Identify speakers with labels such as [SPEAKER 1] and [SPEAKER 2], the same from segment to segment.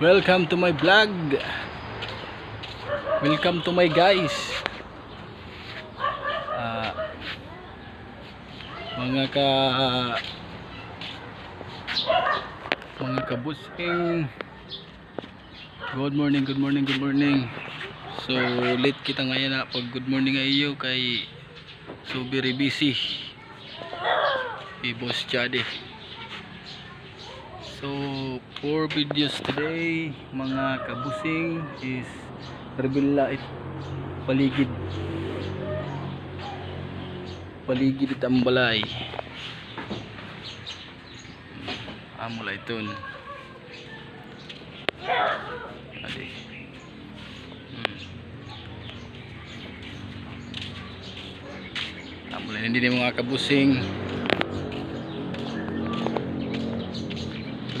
[SPEAKER 1] Welcome to my vlog. Welcome to my guys. Ah, mga ka mga kabusing. Good morning, good morning, good morning. So late kita ngayon na pag good morning ayo kay so very busy. I-boss Jade. So, for videos today, mga kabusing is Rebilla it paligid. Paligid it ang balay. Amula iton. Adi. Hmm. Amula hindi mga kabusing.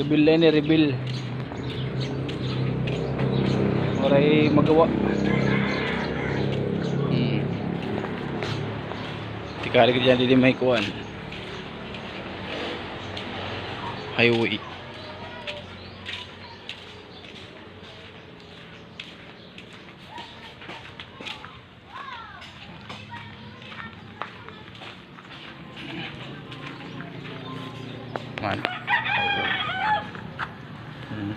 [SPEAKER 1] Reveal lang ni reveal. Oray magawa. Hmm. Tikari ka dyan hindi may kuwan. Highway. Man. Hmm.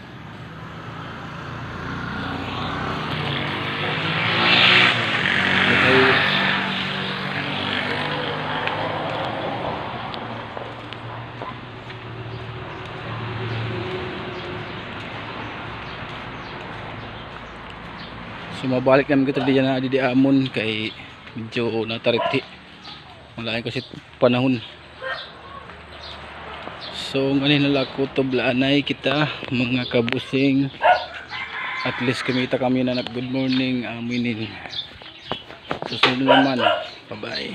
[SPEAKER 1] So mabalik namin kita diyan na di amon kay medyo natariti. Malaking kasi panahon. So ngayon nala ko to blanay kita mga kabusing. At least kumita kami na good morning aminin. Susunod naman. Bye bye.